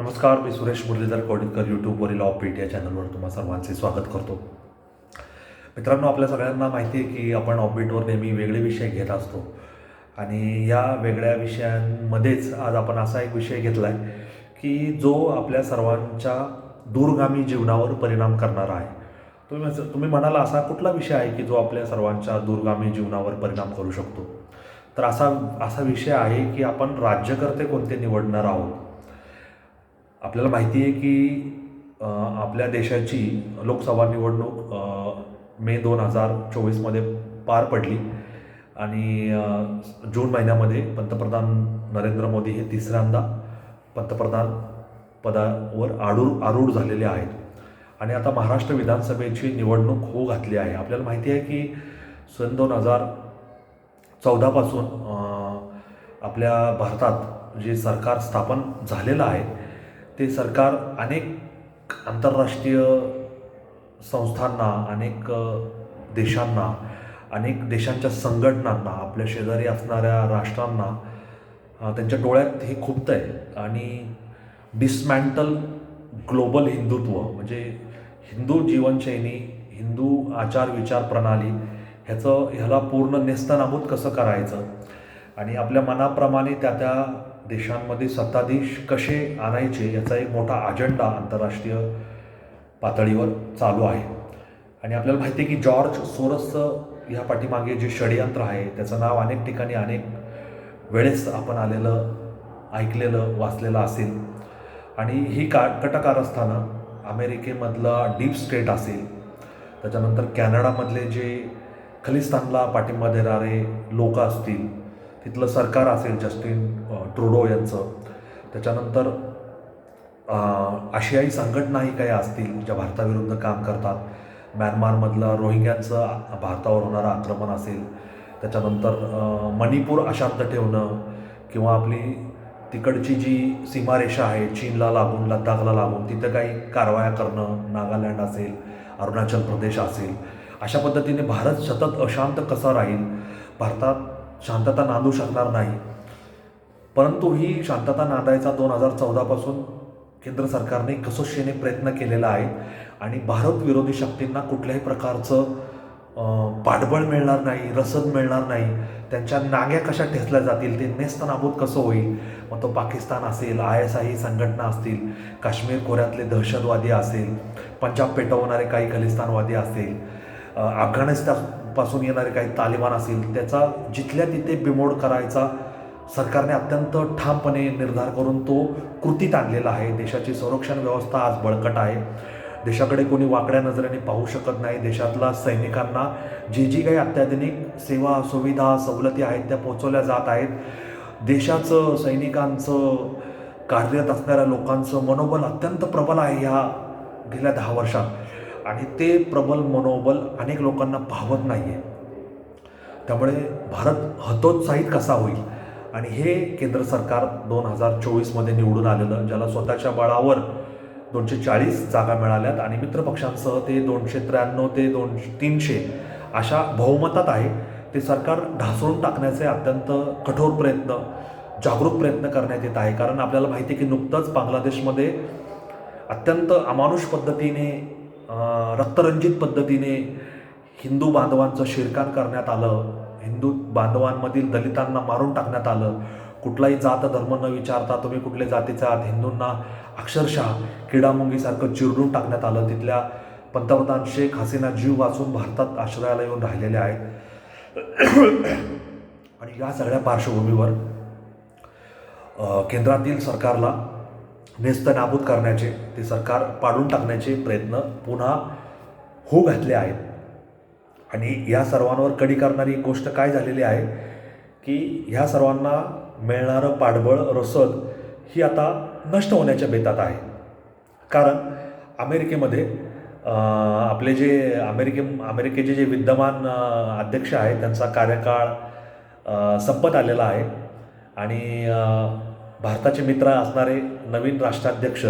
नमस्कार मी सुरेश मुरलीधर कोडितकर यूट्यूबवरील ऑफ इंडिया या चॅनलवर तुम्हा सर्वांचे स्वागत करतो. मित्रांनो आपल्या सगळ्यांना माहिती आहे की आपण ऑफबीटवर नेहमी वेगळे विषय घेत असतो. आणि या वेगळ्या विषयांमध्येच आज आपण असा एक विषय घेतला आहे की जो आपल्या सर्वांच्या दूरगामी जीवनावर परिणाम करणारा आहे. तुम्ही तुम्ही म्हणाला असा कुठला विषय आहे की जो आपल्या सर्वांच्या दूरगामी जीवनावर परिणाम करू शकतो? तर असा असा विषय आहे की आपण राज्यकर्ते कोणते निवडणार आहोत? आपल्याला माहिती आहे की आपल्या देशाची लोकसभा निवडणूक मे दोन हजार चोवीसमध्ये पार पडली. आणि जून महिन्यामध्ये पंतप्रधान नरेंद्र मोदी हे तिसऱ्यांदा पंतप्रधान पदावर आडूर आरूढ झालेले आहेत. आणि आता महाराष्ट्र विधानसभेची निवडणूक होऊ घातली आहे. आपल्याला माहिती आहे की सन दोन हजार चौदापासून आपल्या भारतात जे सरकार स्थापन झालेलं आहे ते सरकार अनेक आंतरराष्ट्रीय संस्थांना अनेक देशांना अनेक देशांच्या संघटनांना आपल्या शेजारी असणाऱ्या राष्ट्रांना त्यांच्या डोळ्यात हे खुपतं आहे आणि डिसमॅन्टल ग्लोबल हिंदुत्व म्हणजे हिंदू जीवनशैली हिंदू आचार विचार प्रणाली ह्याचं ह्याला पूर्ण नेस्तनाबूत कसं करायचं? आणि आपल्या मनाप्रमाणे त्या त्या देशांमध्ये सत्ताधीश कसे आणायचे याचा एक मोठा अजेंडा आंतरराष्ट्रीय पातळीवर चालू आहे. आणि आपल्याला माहिती आहे की जॉर्ज सोरसचं ह्या पाठीमागे जे षडयंत्र आहे त्याचं नाव अनेक ठिकाणी अनेक वेळेस आपण आलेलं ऐकलेलं वाचलेलं असेल. आणि ही का कटकारस्थानं अमेरिकेमधला डीप स्टेट असेल. त्याच्यानंतर कॅनडामधले जे खलिस्तानला पाठिंबा देणारे लोक असतील तिथलं सरकार असेल जस्टिन ट्रुडो यांचं. त्याच्यानंतर आशियाई संघटनाही काही असतील ज्या भारताविरुद्ध काम करतात. म्यानमारमधलं रोहिंग्यांचं भारतावर होणारं आक्रमण असेल. त्याच्यानंतर मणिपूर अशांत ठेवणं किंवा आपली तिकडची जी सीमारेषा आहे चीनला लागून लद्दाखला लागून तिथं काही कारवाया करणं नागालँड असेल अरुणाचल प्रदेश असेल अशा पद्धतीने भारत सतत अशांत कसा राहील? भारतात शांतता नांदू शकणार नाही. परंतु ही शांतता नांदायचा दोन हजार चौदापासून केंद्र सरकारने कसोशीने प्रयत्न केलेला आहे आणि भारत विरोधी शक्तींना कुठल्याही प्रकारचं पाठबळ मिळणार नाही रसद मिळणार नाही. त्यांच्या नाग्या कशा ठेचल्या जातील ते नेस्तनाबूत कसं होईल? मग तो पाकिस्तान असेल आय एस आय संघटना असतील काश्मीर खोऱ्यातले दहशतवादी असेल पंजाब पेटवणारे काही खलिस्तानवादी असतील अफगाणिस्तान पासून येणारे काही तालिबान असतील त्याचा जिथल्या तिथे बिमोड करायचा सरकारने अत्यंत ठामपणे निर्धार करून तो कृतीत आणलेला आहे. देशाची संरक्षण व्यवस्था आज बळकट आहे. देशाकडे कोणी वाकड्या नजरेने पाहू शकत नाही. देशातल्या सैनिकांना जी जी काही अत्याधुनिक सेवा सुविधा सवलती आहेत त्या पोचवल्या जात आहेत. देशाचं सैनिकांचं कार्यरत असणाऱ्या लोकांचं मनोबल अत्यंत प्रबल आहे ह्या गेल्या दहा वर्षात. आणि ते प्रबल मनोबल अनेक लोकांना पाहवत नाही आहे त्यामुळे भारत हतोत्साहित कसा होईल? आणि हे केंद्र सरकार दोन हजार चोवीसमध्ये निवडून आलेलं ज्याला स्वतःच्या बळावर दोनशे चाळीस जागा मिळाल्यात आणि मित्रपक्षांसह ते दोनशे त्र्याण्णव ते दोनशे तीनशे अशा बहुमतात आहे ते सरकार ढासळून टाकण्याचे अत्यंत कठोर प्रयत्न जागरूक प्रयत्न करण्यात येत आहे. कारण आपल्याला माहिती आहे की नुकतंच बांगलादेशमध्ये अत्यंत अमानुष पद्धतीने रक्तरंजित पद्धतीने हिंदू बांधवांचं शिरकाण करण्यात आलं. हिंदू बांधवांमधील दलितांना मारून टाकण्यात आलं. कुठलाही जात धर्म न विचारता तुम्ही कुठल्या जातीचे आहात हिंदूंना अक्षरशः किडामुंगीसारखं चिरडून टाकण्यात आलं. तिथल्या पंतप्रधान शेख हसीना जीव वाचून भारतात आश्रयाला येऊन राहिलेले आहेत. आणि या सगळ्या पार्श्वभूमीवर केंद्रातील सरकारला नेस्तनाबूत करण्याचे ते सरकार पाडून टाकण्याचे प्रयत्न पुन्हा होऊ घातले आहेत. आणि या सर्वांवर कडी करणारी गोष्ट काय झालेली आहे की ह्या सर्वांना मिळणारं पाठबळ रसद ही आता नष्ट होण्याच्या बेतात आहे. कारण अमेरिकेमध्ये आपले जे अमेरिके अमेरिकेचे जे विद्यमान अध्यक्ष आहेत त्यांचा कार्यकाळ संपत आलेला आहे. आणि भारताचे मित्र असणारे नवीन राष्ट्राध्यक्ष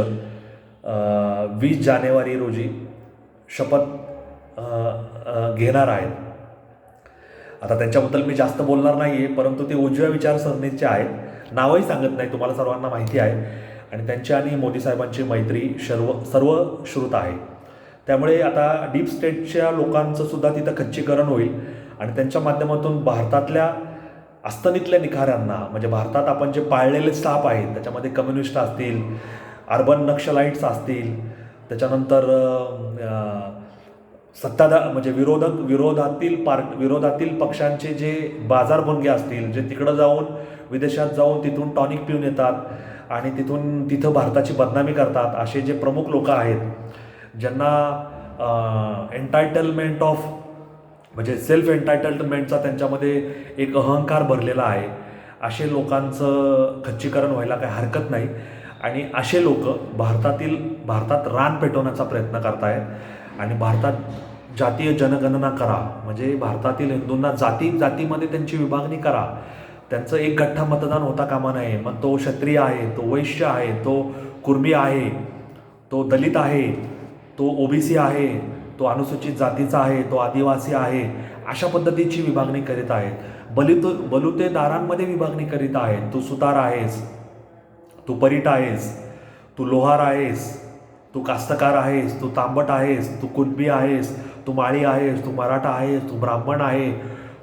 वीस जानेवारी रोजी शपथ घेणार आहेत. आता त्यांच्याबद्दल मी जास्त बोलणार नाही आहे परंतु ते उजव्या विचारसरणीचे आहेत. नावही सांगत नाही तुम्हाला सर्वांना माहिती आहे. आणि त्यांची आणि मोदी साहेबांची मैत्री सर्व सर्व श्रुत आहे. त्यामुळे आता डीप स्टेटच्या लोकांचं सुद्धा तिथं खच्चीकरण होईल. आणि त्यांच्या माध्यमातून भारतातल्या अस्तनीतल्या निखाऱ्यांना म्हणजे भारतात आपण जे पाळलेले स्टाफ आहेत त्याच्यामध्ये कम्युनिस्ट असतील अर्बन नक्षलाइट्स असतील त्याच्यानंतर सत्ताधा म्हणजे विरोधक विरोधातील पार्ट विरोधातील पक्षांचे जे बाजारभंगे असतील जे तिकडं जाऊन विदेशात जाऊन तिथून टॉनिक पिऊन येतात आणि तिथून तिथं भारताची बदनामी करतात असे जे प्रमुख लोक आहेत ज्यांना एन्टायटलमेंट ऑफ म्हणजे सेल्फ एन्टायटलमेंटचा त्यांच्यामध्ये एक अहंकार भरलेला आहे. असे लोकांचं खच्चीकरण व्हायला काही हरकत नाही. आणि असे लोक भारतातील भारतात रान पेटवण्याचा प्रयत्न करतायत. आणि भारतात जातीय जनगणना करा. म्हणजे भारतातील हिंदूंना जाती जातीमध्ये त्यांची विभागणी करा. त्यांचं एक गठ्ठा मतदान होता कामा नये. मग तो क्षत्रिय आहे तो वैश्य आहे तो कुर्मी आहे तो दलित आहे तो ओबीसी आहे तो अनुसूचित जातीचा आहे तो आदिवासी आहे अशा पद्धतीची विभागणी करीत आहेत बलित बलुतेदारांमध्ये विभागणी करीत आहेत तू सुतार आहेस तू परीट आहेस तू लोहार आहेस तू कास्तकार आहेस तू तांबट आहेस तू कुणबी आहेस तू माळी आहेस तू मराठा आहेस तू ब्राह्मण आहे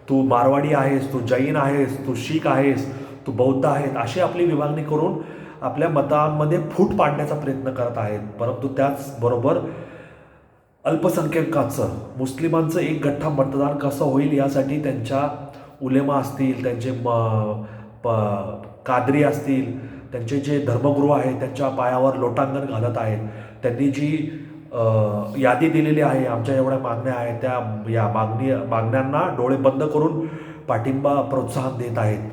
तू मारवाडी आहेस तू जैन आहेस तू शीख आहेस तू बौद्ध आहेत अशी आपली विभागणी करून आपल्या मतांमध्ये फूट पाडण्याचा प्रयत्न करत आहेत परंतु त्याचबरोबर अल्पसंख्याकाचं मुस्लिमांचं एक गठ्ठा मतदान कसं होईल यासाठी त्यांच्या उलेमा असतील त्यांचे म प कादरी असतील त्यांचे जे धर्मगुरू आहेत त्यांच्या पायावर लोटांगण घालत आहेत. त्यांनी जी यादी दिलेली आहे आमच्या एवढ्या मागण्या आहेत त्या या मागणी मागण्यांना डोळे बंद करून पाठिंबा प्रोत्साहन देत आहेत.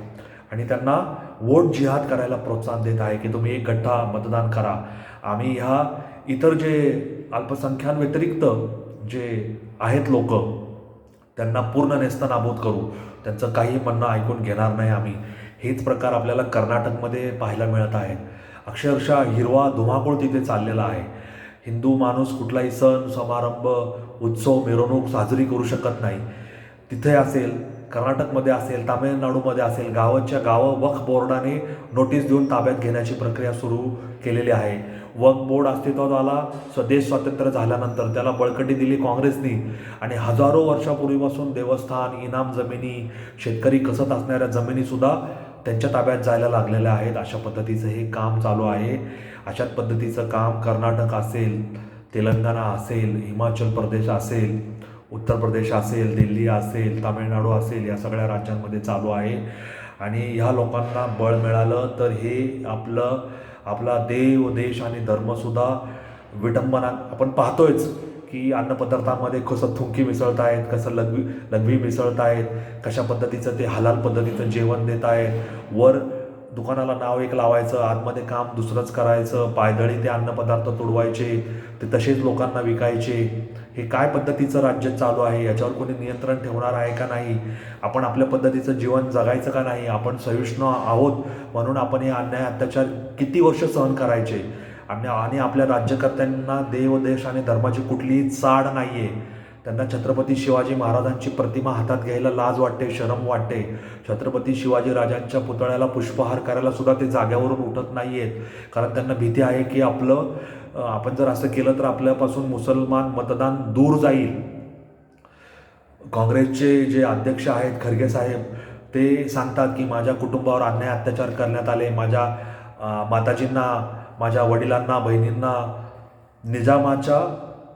आणि त्यांना वोट जिहाद करायला प्रोत्साहन देत आहे की तुम्ही एक गठ्ठा मतदान करा. आम्ही ह्या इतर जे अल्पसंख्यांव्यतिरिक्त जे आहेत लोक त्यांना पूर्ण नेस्तनाबूत करू. त्यांचं काही म्हणणं ऐकून घेणार नाही आम्ही. हेच प्रकार आपल्याला कर्नाटकमध्ये पाहायला मिळत आहेत. अक्षरशः हिरवा धुमाकूळ तिथे चाललेला आहे. हिंदू माणूस कुठलाही सण समारंभ उत्सव मिरवणूक साजरी करू शकत नाही. तिथे असेल कर्नाटकमध्ये असेल तामिळनाडूमध्ये असेल गावाच्या गावं वक्फ बोर्डाने नोटीस देऊन ताब्यात घेण्याची प्रक्रिया सुरू केलेली आहे. वक बोर्ड अस्तित्वात आला स्वदेश स्वातंत्र्य झाल्यानंतर त्याला बळकटी दिली काँग्रेसनी. आणि हजारो वर्षापूर्वीपासून देवस्थान इनाम जमिनी शेतकरी कसत असणाऱ्या जमिनीसुद्धा त्यांच्या ताब्यात जायला लागलेल्या आहेत. अशा पद्धतीचं हे काम चालू आहे. अशाच पद्धतीचं काम कर्नाटक असेल तेलंगणा असेल हिमाचल प्रदेश असेल उत्तर प्रदेश असेल दिल्ली असेल तामिळनाडू असेल या सगळ्या राज्यांमध्ये चालू आहे. आणि ह्या लोकांना बळ मिळालं तर हे आपलं आपला देव देश आणि धर्मसुद्धा विडंबना आपण पाहतोयच की अन्नपदार्थामध्ये कसं थुंकी मिसळत आहेत कसं लघवी लघवी मिसळत आहेत कशा पद्धतीचं ते हलाल पद्धतीचं जेवण देत आहेत वर दुकानाला नाव एक लावायचं आतमध्ये काम दुसरंच करायचं पायदळी ते अन्नपदार्थ तुडवायचे ते तसेच लोकांना विकायचे. हे काय पद्धतीचं राज्य चालू आहे? याच्यावर कोणी नियंत्रण ठेवणार आहे का नाही? आपण आपल्या पद्धतीचं जीवन जगायचं का नाही? आपण सहिष्णू आहोत म्हणून आपण हे अन्याय अत्याचार किती वर्ष सहन करायचे? आणि आणि आपल्या राज्यकर्त्यांना देव देश आणि धर्माची कुठलीही चाड नाही आहे त्यांना छत्रपती शिवाजी महाराजांची प्रतिमा हातात घ्यायला लाज वाटते शरम वाटते. छत्रपती शिवाजी राजांच्या पुतळ्याला पुष्पहार करायला सुद्धा ते जाग्यावरून उठत नाही आहेत कारण त्यांना भीती आहे की आपलं आपण जर असं केलं तर आपल्यापासून मुसलमान मतदान दूर जाईल. काँग्रेसचे जे अध्यक्ष आहेत खरगे साहेब ते सांगतात की माझ्या कुटुंबावर अन्याय अत्याचार करण्यात आले. माझ्या माताजींना माझ्या वडिलांना बहिणींना निजामाच्या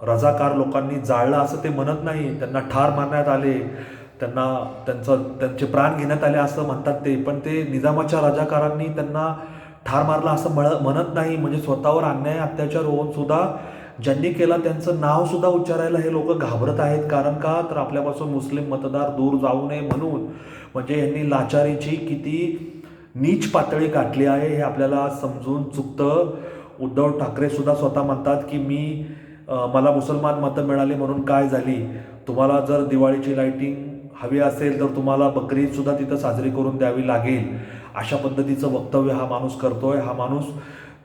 रजाकार लोकांनी जाळलं असं ते म्हणत नाही. त्यांना ठार मारण्यात आले. त्यांना त्यांचं त्यांचे प्राण घेण्यात आले असं म्हणतात ते. पण ते निजामाच्या रजाकारांनी त्यांना ठार मारला असं म्हण म्हणत नाही. म्हणजे स्वतःवर अन्याय अत्याचार होऊन सुद्धा ज्यांनी केला त्यांचं नाव सुद्धा उच्चारायला हे लोक घाबरत आहेत. कारण का? तर आपल्यापासून मुस्लिम मतदार दूर जाऊ नये म्हणून. म्हणजे यांनी लाचारीची किती नीच पातळी गाठली आहे हे आपल्याला समजून चुकतं. उद्धव ठाकरे सुद्धा स्वतः म्हणतात की मी मला मुसलमान मतं मिळाली म्हणून काय झाली? तुम्हाला जर दिवाळीची लाईटिंग हवी असेल तर तुम्हाला बकरीदसुद्धा तिथं साजरी करून द्यावी लागेल. अशा पद्धतीचं वक्तव्य हा माणूस करतोय. हा माणूस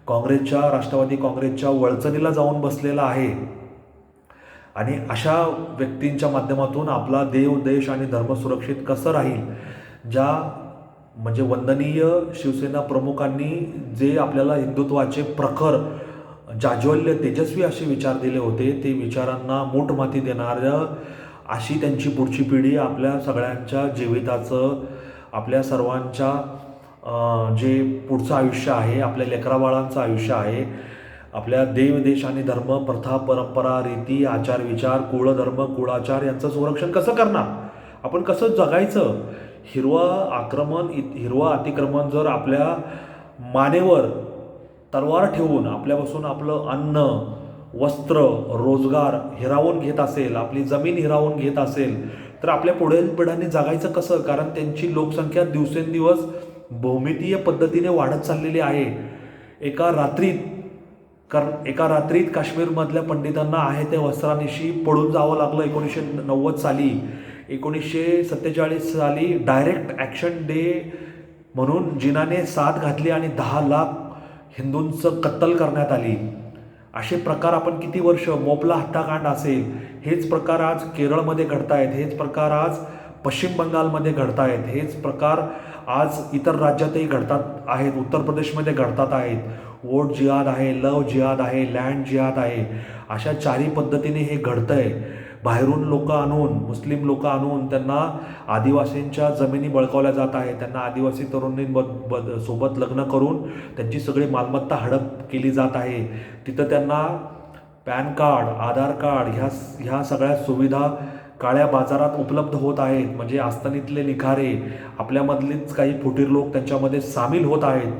काँग्रेसच्या राष्ट्रवादी काँग्रेसच्या वळचणीला जाऊन बसलेला आहे. आणि अशा व्यक्तींच्या माध्यमातून आपला देव देश आणि धर्म सुरक्षित कसं राहील? ज्या म्हणजे वंदनीय शिवसेना प्रमुखांनी जे आपल्याला हिंदुत्वाचे प्रखर जाज्वल्य तेजस्वी असे विचार दिले होते ते विचारांना मोठ माती देणारं अशी त्यांची पुढची पिढी आपल्या सगळ्यांच्या जीविताचं आपल्या सर्वांच्या जे पुढचं आयुष्य आहे आपल्या लेकराबाळांचं आयुष्य आहे आपल्या देव देश आणि धर्म प्रथा परंपरा रीती आचार विचार कुळधर्म कुळाचार यांचं संरक्षण कसं करणार? आपण कसं जगायचं? हिरवं आक्रमण हिरवं अतिक्रमण जर आपल्या मानेवर तलवार ठेवून आपल्यापासून आपलं अन्न वस्त्र रोजगार हिरावून घेत असेल आपली जमीन हिरावून घेत असेल तर आपल्या पुढील पिढ्यांनी जगायचं कसं? कारण त्यांची लोकसंख्या दिवसेंदिवस भौमितीय पद्धतीने वाढत चाललेली आहे. एका रात्रीत कारण एका रात्रीत काश्मीरमधल्या पंडितांना आहे त्या वस्त्रानिशी पळून जावं लागलं एकोणीसशे नव्वद साली. एकोणीसशे सत्तेचाळीस साली डायरेक्ट ॲक्शन डे म्हणून जिनाने साथ घातली आणि दहा लाख हिंदूंचं कत्तल करण्यात आली. असे प्रकार आपण किती वर्ष मोपला हत्याकांड असेल हेच प्रकार आज केरळमध्ये घडतायत हेच प्रकार आज पश्चिम बंगालमध्ये घडतायत हेच प्रकार आज इतर राज्यातही घडतात आहेत उत्तर प्रदेशमध्ये घडतात आहेत. वोट जिहाद आहे लव जिहाद आहे लँड जिहाद आहे. अशा चारी पद्धतीने हे घडतं आहे बाहेरून लोक आणून मुस्लिम लोक आणून त्यांना आदिवासींच्या जमिनी बळकावल्या जात आहे त्यांना आदिवासी तरुणींबद सोबत लग्न करून त्यांची सगळी मालमत्ता हडप केली जात आहे. तिथं त्यांना पॅन कार्ड आधार कार्ड ह्या ह्या सगळ्या सुविधा काळ्या बाजारात उपलब्ध होत आहेत म्हणजे आस्थानीतले निखारे आपल्यामधलेच काही फुटीर लोक त्यांच्यामध्ये सामील होत आहेत.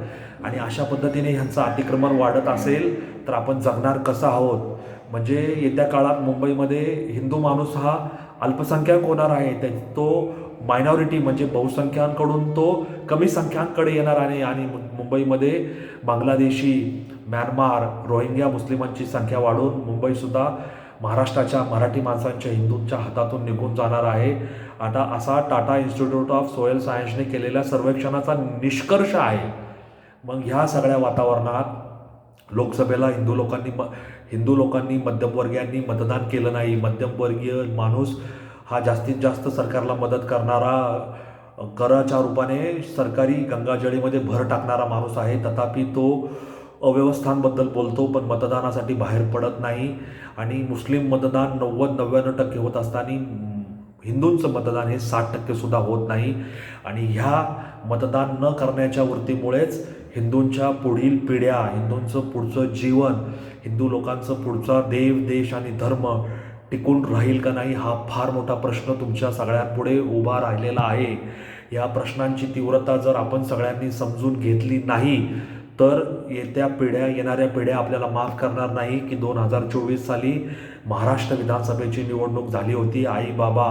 आणि अशा पद्धतीने ह्यांचं अतिक्रमण वाढत असेल तर आपण जगणार कसं आहोत? म्हणजे येत्या काळात मुंबईमध्ये हिंदू माणूस हा अल्पसंख्याक होणार आहे त्या तो मायनॉरिटी म्हणजे बहुसंख्यांकडून तो कमी संख्यांकडे येणार आहे. आणि मु- मुंबईमध्ये बांगलादेशी म्यानमार रोहिंग्या मुस्लिमांची संख्या वाढून मुंबईसुद्धा महाराष्ट्राच्या मराठी माणसांच्या हिंदूंच्या हातातून निघून जाणार आहे. आता असा टाटा इन्स्टिट्यूट ऑफ सोयल सायन्सने केलेल्या सर्वेक्षणाचा निष्कर्ष आहे. मग ह्या सगळ्या वातावरणात लोकसभेला हिंदू लोकांनी म हिंदू लोकांनी मध्यमवर्गीयांनी मतदान केलं नाही. मध्यमवर्गीय माणूस हा जास्तीत जास्त सरकारला मदत करणारा कराच्या रूपाने सरकारी गंगाजळीमध्ये भर टाकणारा माणूस आहे. तथापि तो अव्यवस्थांबद्दल बोलतो पण मतदानासाठी बाहेर पडत नाही. आणि मुस्लिम मतदान नव्वद नव्याण्णव टक्के होत असताना हिंदूंचं मतदान हे साठ टक्केसुद्धा होत नाही. आणि ह्या मतदान न करण्याच्या वृत्तीमुळेच हिंदूंच्या पुढील पिढ्या हिंदूंचं पुढचं जीवन हिंदू लोकांचं पुढचा देव देश आणि धर्म टिकून राहील का नाही हा फार मोठा प्रश्न तुमच्या सगळ्यांपुढे उभा राहिलेला आहे. या प्रश्नांची तीव्रता जर आपण सगळ्यांनी समजून घेतली नाही तर येत्या पिढ्या येणाऱ्या पिढ्या आपल्याला माफ करणार नाही की दोन हजार चोवीस साली महाराष्ट्र विधानसभेची निवडणूक झाली होती. आई बाबा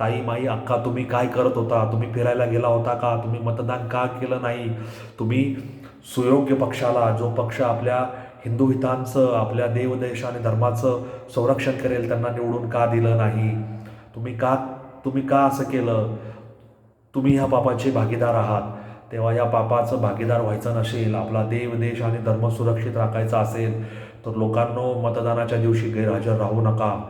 ताई माई अक्का तुम्ही काय करत होता? तुम्ही फिरायला गेला होता का? तुम्ही मतदान का केलं नाही? तुम्ही सुयोग्य पक्षाला जो पक्ष आपल्या हिंदू हितांचं आपल्या देवदेश आणि धर्माचं संरक्षण करेल त्यांना निवडून का दिलं नाही? तुम्ही का तुम्ही का असं केलं? तुम्ही ह्या पापाचे भागीदार आहात. तेव्हा या पापाचं भागीदार व्हायचं नसेल आपला देव देश आणि धर्म सुरक्षित राखायचा असेल तर लोकांनो मतदानाच्या दिवशी गैरहजर राहू नका.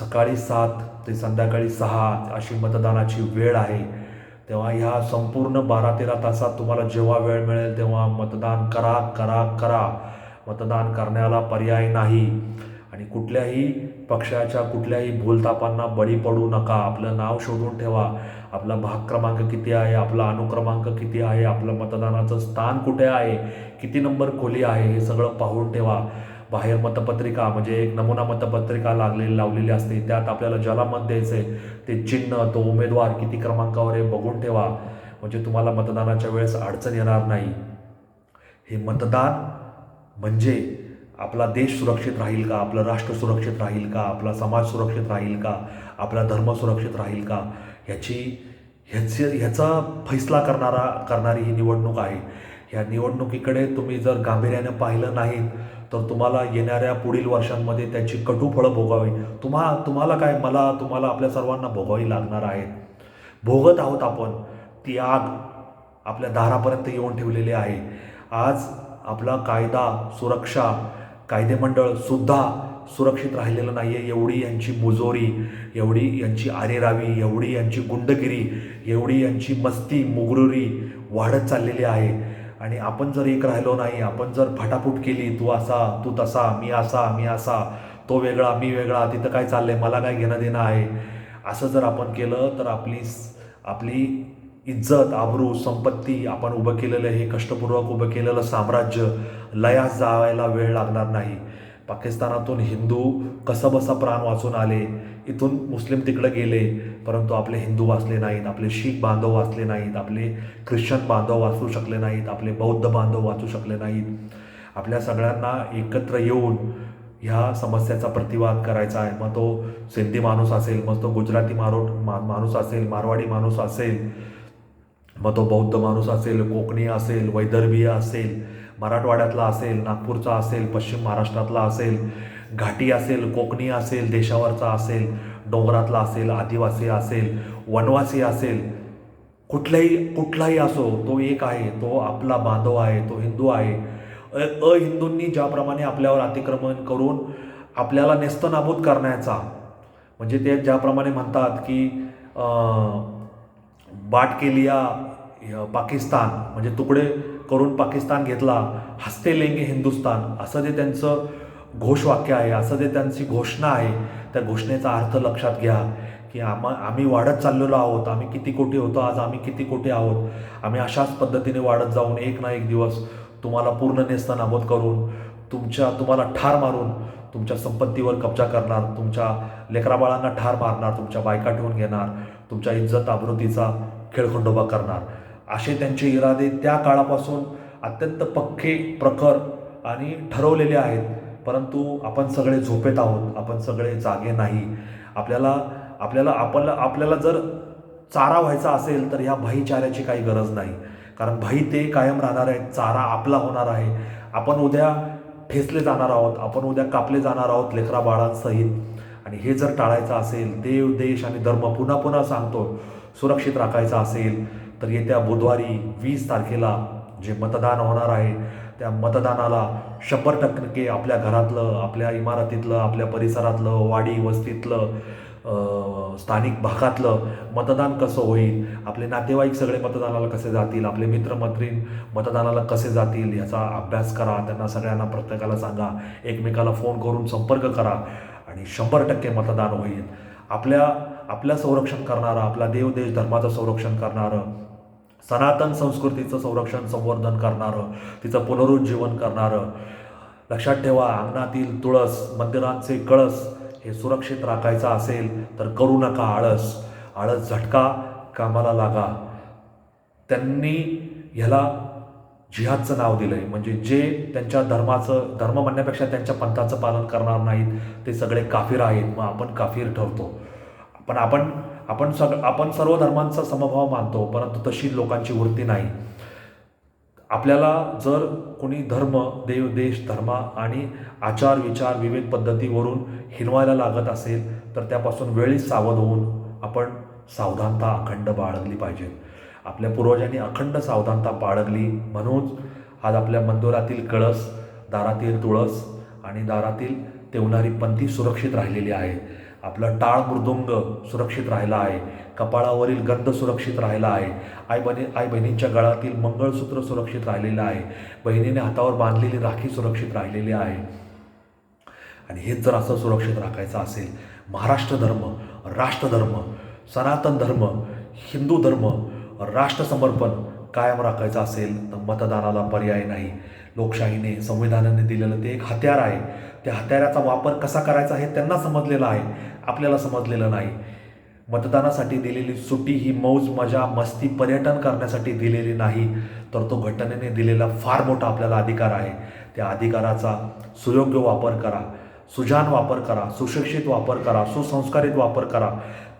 सकाळी सात ते संध्याकाळी सहा अशी मतदानाची वेळ आहे. तेव्हा ह्या संपूर्ण बारा तेरा तासात तुम्हाला जेव्हा वेळ मिळेल तेव्हा मतदान करा करा करा. मतदान करण्याला पर्याय नाही. आणि कुठल्याही पक्षाच्या कुठल्याही भूलतापांना बळी पडू नका. आपलं नाव शोधून ठेवा. आपला भाग क्रमांक किती आहे? आपला अनुक्रमांक किती आहे? आपलं मतदानाचं स्थान कुठे आहे? किती नंबर खोली आहे? हे सगळं पाहून ठेवा. बाहेर मतपत्रिका म्हणजे एक नमुना मतपत्रिका लागलेली लावलेली असते. त्यात आपल्याला ज्याला मत द्यायचं आहे ते चिन्ह तो उमेदवार किती क्रमांकावर आहे बघून ठेवा. म्हणजे तुम्हाला मतदानाच्या वेळेस अडचण येणार नाही. हे मतदान म्हणजे आपला देश सुरक्षित राहील का? आपलं राष्ट्र सुरक्षित राहील का? आपला समाज सुरक्षित राहील का? आपला धर्म सुरक्षित राहील का? ह्याची ह्याची ह्याचा फैसला करणारा करणारी ही निवडणूक आहे. ह्या निवडणुकीकडे तुम्ही जर गांभीर्यानं पाहिलं नाहीत तर तुम्हाला येणाऱ्या पुढील वर्षांमध्ये त्याची कटू फळं भोगावी. तुम्हा तुम्हाला काय मला तुम्हाला आपल्या सर्वांना भोगावी लागणार आहेत. भोगत आहोत आपण. ती आग आपल्या दारापर्यंत येऊन ठेवलेली आहे. आज आपला कायदा सुरक्षा कायदेमंडळ सुद्धा सुरक्षित राहिलेलं नाही आहे एवढी यांची मुजोरी एवढी यांची आरेरावी एवढी यांची गुंडगिरी एवढी यांची मस्ती मुगरुरी वाढत चाललेली आहे. आणि आपण जर एक राहिलो नाही आपण जर फटाफूट केली तू असा तू तसा मी असा मी असा तो वेगळा मी वेगळा तिथं काय चाललंय मला काय घेणं देणं आहे? असं जर आपण केलं तर आपली आपली इज्जत आबरू संपत्ती आपण उभं केलेलं हे कष्टपूर्वक उभं केलेलं साम्राज्य लयास जावायला वेळ लागणार नाही. पाकिस्तानातून हिंदू कसंबसा प्राण वाचून आले. इथून मुस्लिम तिकडे गेले. परंतु आपले हिंदू वाचले नाहीत आपले शीख बांधव वाचले नाहीत आपले ख्रिश्चन बांधव वाचू शकले नाहीत आपले बौद्ध बांधव वाचू शकले नाहीत. आपल्या सगळ्यांना एकत्र येऊन ह्या समस्याचा प्रतिवाद करायचा आहे. मग तो सिंधी माणूस असेल मग तो गुजराती मारो मा माणूस असेल मारवाडी माणूस असेल मग तो बौद्ध माणूस असेल कोकणी असेल वैदर्भीय असेल मराठवाड्यातला असेल नागपूरचा असेल पश्चिम महाराष्ट्रातला असेल घाटी असेल कोकणी असेल देशावरचा असेल डोंगरातला असेल आदिवासी असेल वनवासी असेल कुठलाही कुठलाही असो तो एक आहे तो आपला बांधव आहे तो हिंदू आहे. अ अहिंदूंनी ज्याप्रमाणे आपल्यावर अतिक्रमण करून आपल्याला नेस्तनाबूत करण्याचा म्हणजे ते ज्याप्रमाणे म्हणतात की बाट केलिया पाकिस्तान म्हणजे तुकडे करून पाकिस्तान घेतला हस्ते लेंगे हिंदुस्तान असं जे त्यांचं घोषवाक्य आहे असं जे त्यांची घोषणा आहे त्या घोषणेचा अर्थ लक्षात घ्या की आम्हा आम्ही वाढत चाललेलो आहोत आम्ही किती कोटी होतो आज आम्ही किती कोटी आहोत आम्ही अशाच पद्धतीने वाढत जाऊन एक ना एक दिवस तुम्हाला पूर्ण नेस्तनाबूत करून तुमच्या तुम्हाला ठार मारून तुमच्या संपत्तीवर कब्जा करणार तुमच्या लेकराबाळांना ठार मारणार तुमच्या बायका ठेवून घेणार तुमच्या इज्जत आवृत्तीचा खेळखंडोबा करणार. असे त्यांचे इरादे त्या काळापासून अत्यंत पक्के प्रखर आणि ठरवलेले आहेत. परंतु आपण सगळे झोपेत आहोत. आपण सगळे जागे नाही. आपल्याला आपल्याला आपल्याला आपल्याला जर चारा व्हायचा असेल तर ह्या भाईचाऱ्याची काही गरज नाही. कारण भाई ते कायम राहणार आहेत. चारा आपला होणार आहे. आपण उद्या ठेचले जाणार आहोत. आपण उद्या कापले जाणार आहोत लेकरा बाळांसहित. आणि हे जर टाळायचं असेल देव देश आणि धर्म पुन्हा पुन्हा सांगतो सुरक्षित राखायचा असेल तर येत्या बुधवारी वीस तारखेला जे मतदान होणार आहे त्या मतदानाला शंभर टक्के आपल्या घरातलं आपल्या इमारतीतलं आपल्या परिसरातलं वाडी वस्तीतलं स्थानिक भागातलं मतदान कसं होईल आपले नातेवाईक सगळे मतदानाला कसे जातील आपले मित्रमैत्रीण मतदानाला कसे जातील याचा अभ्यास करा त्यांना सगळ्यांना प्रत्येकाला सांगा एकमेकाला फोन करून संपर्क करा आणि शंभर टक्के मतदान होईल. आपल्या आपल्या संरक्षण करणारं आपला देव देश धर्माचं संरक्षण करणारं सनातन संस्कृतीचं संरक्षण संवर्धन करणारं तिचं पुनरुज्जीवन करणारं. लक्षात ठेवा अंगणातील तुळस मंदिरांचे कळस हे सुरक्षित राखायचं असेल तर करू नका आळस. आळस झटका कामाला लागा. त्यांनी ह्याला जिहादचं नाव दिलंय. म्हणजे जे त्यांच्या धर्माचं धर्म म्हणण्यापेक्षा त्यांच्या पंथाचं पालन करणार नाहीत ते सगळे काफीर आहेत. मग आपण काफीर ठरतो. पण आपण आपण सग आपण सर्व धर्मांचा समभाव मानतो परंतु तशी लोकांची वृत्ती नाही. आपल्याला जर कोणी धर्म देव देश धर्म आणि आचार विचार विवेक पद्धतीवरून हिनवायला लागत असेल तर त्यापासून वेळीच सावध होऊन आपण सावधानता अखंड बाळगली पाहिजे. आपल्या पूर्वजांनी अखंड सावधानता बाळगली म्हणून आज आपल्या मंदिरातील कळस दारातील तुळस आणि दारातील तेवणारी पंथी सुरक्षित राहिलेली आहे. आपलं टाळ मृदुंग सुरक्षित राहिला आहे. कपाळावरील गंध सुरक्षित राहिला आहे. आई बहिणी आई बहिणींच्या गळातील मंगळसूत्र सुरक्षित राहिलेलं आहे. बहिणीने हातावर बांधलेली राखी सुरक्षित राहिलेली आहे. आणि हेच जर असं सुरक्षित राखायचं असेल महाराष्ट्र धर्म राष्ट्रधर्म सनातन धर्म हिंदू धर्म राष्ट्रसमर्पण कायम राखायचं असेल तर मतदानाला पर्याय नाही. लोकशाहीने संविधानाने दिलेलं ते एक हत्यार आहे. त्या हत्याराचा वापर कसा करायचा हे त्यांना समजलेलं आहे. आपल्याला समजलेलं नाही. मतदानासाठी दिलेली सुट्टी ही मौज मजा मस्ती पर्यटन करण्यासाठी दिलेली नाही तर तो घटनेने दिलेला फार मोठा आपल्याला अधिकार आहे. त्या अधिकाराचा सुयोग्य वापर करा सुजान वापर करा सुशिक्षित वापर करा सुसंस्कारित वापर करा.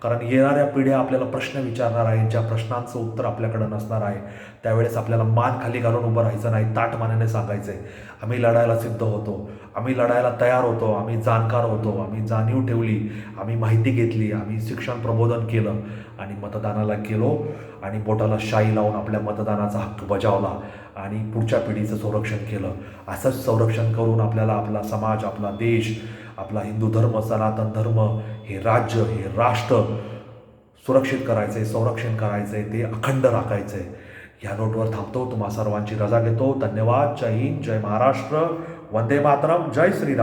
कारण येणाऱ्या पिढ्या आपल्याला प्रश्न विचारणार आहेत ज्या प्रश्नांचं उत्तर आपल्याकडं नसणार आहे त्यावेळेस आपल्याला मान खाली घालून उभं राहायचं नाही ताट मानाने सांगायचं आहे आम्ही लढायला सिद्ध होतो आम्ही लढायला तयार होतो आम्ही जाणकार होतो आम्ही जाणीव ठेवली आम्ही माहिती घेतली आम्ही शिक्षण प्रबोधन केलं आणि मतदानाला गेलो आणि बोटाला शाई लावून आपल्या मतदानाचा हक्क बजावला आणि पुढच्या पिढीचं संरक्षण केलं. असंच संरक्षण करून आपल्याला आपला समाज आपला देश आपला हिंदू धर्म सनातन धर्म हे राज्य हे राष्ट्र सुरक्षित करायचं आहे संरक्षण करायचं आहे ते अखंड राखायचं आहे ह्या नोटवर थांबतो. तुम्हा सर्वांची रजा घेतो. धन्यवाद. जय हिंद. जय महाराष्ट्र. वंदे मातरम. जय श्रीराम.